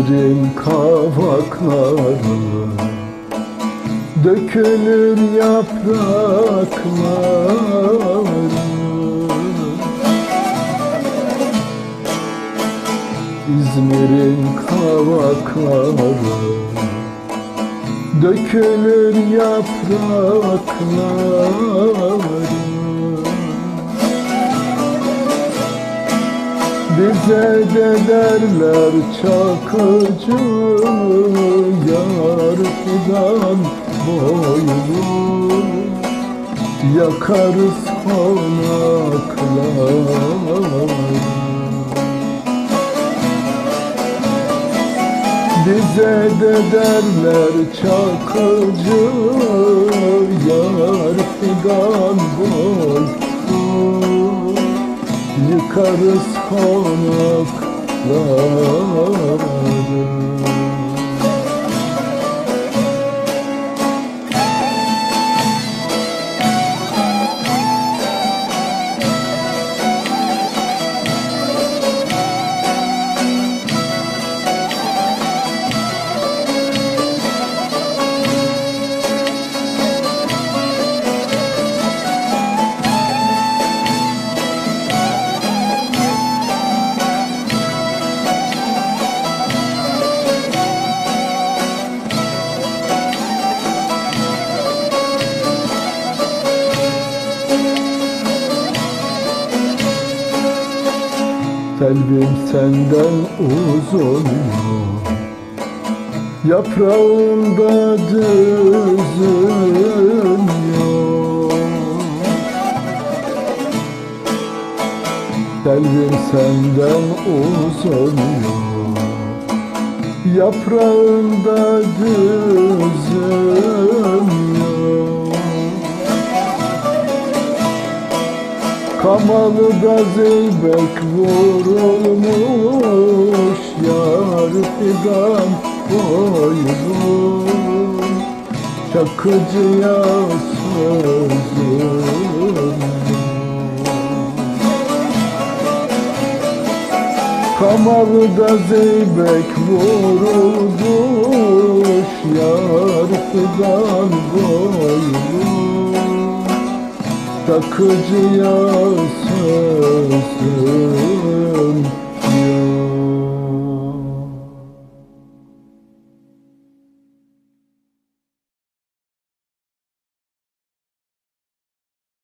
İzmir'in kavakları Dökülür yaprakları. İzmir'in kavakları Dökülür yaprakları Bize de derler çakıcı Yar fidan boylu Yakarız konakları Bize de derler çakıcı Yar fidan boylu Yıkarız konakları Kalbim senden uzun Yaprağında düzün yok. Kalbim senden uzun Yaprağında düzün Kamalı'da zeybek vurulmuş Yar fidan boylu Çakıcıya sözüm Kamalı'da zeybek vurulmuş Yar fidan boylu Takıcıya sözüm